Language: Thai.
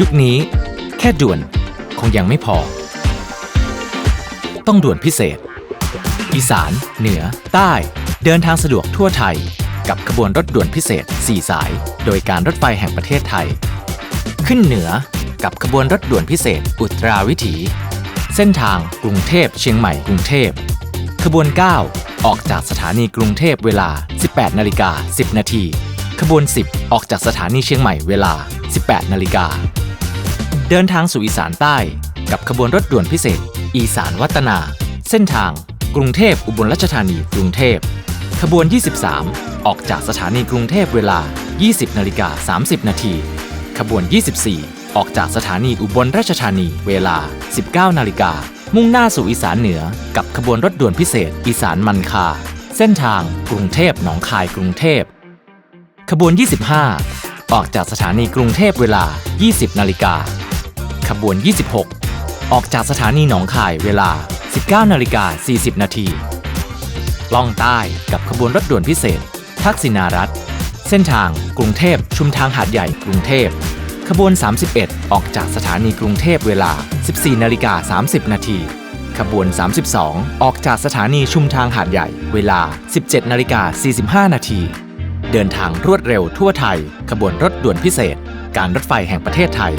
ยุคนี้ แค่ด่วนคงยังไม่พอ ต้องด่วนพิเศษ อีสาน เหนือ ใต้ เดินทางสะดวกทั่วไทย กับขบวนรถด่วนพิเศษ 4 สาย โดยการรถไฟแห่งประเทศไทย ขึ้นเหนือกับขบวนรถด่วนพิเศษ อุตราวิถี เส้นทางกรุงเทพเชียงใหม่กรุงเทพขบวน 9 ออกจากสถานีกรุงเทพเวลา 18 นาฬิกา 10 นาที ขบวน 10 ออกจากสถานีเชียงใหม่เวลา 18 นาฬิกา เดินทางสู่อีสานใต้ กับขบวนรถด่วนพิเศษ อีสานวัฒนา เส้นทาง กรุงเทพอุบลราชธานีกรุงเทพขบวน 23 ออกจากสถานีกรุงเทพเวลา 20นาฬิกา30 นาทีขบวน 24 ออกจากสถานีอุบลราชธานีเวลา 19นาฬิกามุ่งหน้าสู่อีสานเหนือ กับขบวนรถด่วนพิเศษ อีสานมันคา เส้นทางกรุงเทพหนองคายกรุงเทพขบวน 25 ออกจากสถานีกรุงเทพเวลา 20นาฬิกา ขบวน 26 ออกจากสถานีหนองคายเวลา 19นาฬิกา40 นาทีล่องใต้กับขบวนรถด่วนพิเศษ ทักษิณารัฐ เส้นทางกรุงเทพชุมทางหาดใหญ่กรุงเทพ ขบวน 31 ออกจากสถานีกรุงเทพเวลา 14นาฬิกา30 นาทีขบวน 32 ออกจากสถานีชุมทางหาดใหญ่ เวลา 17นาฬิกา45 นาที เดินทางรวดเร็วทั่วไทย ขบวนรถด่วนพิเศษ การรถไฟแห่งประเทศไทย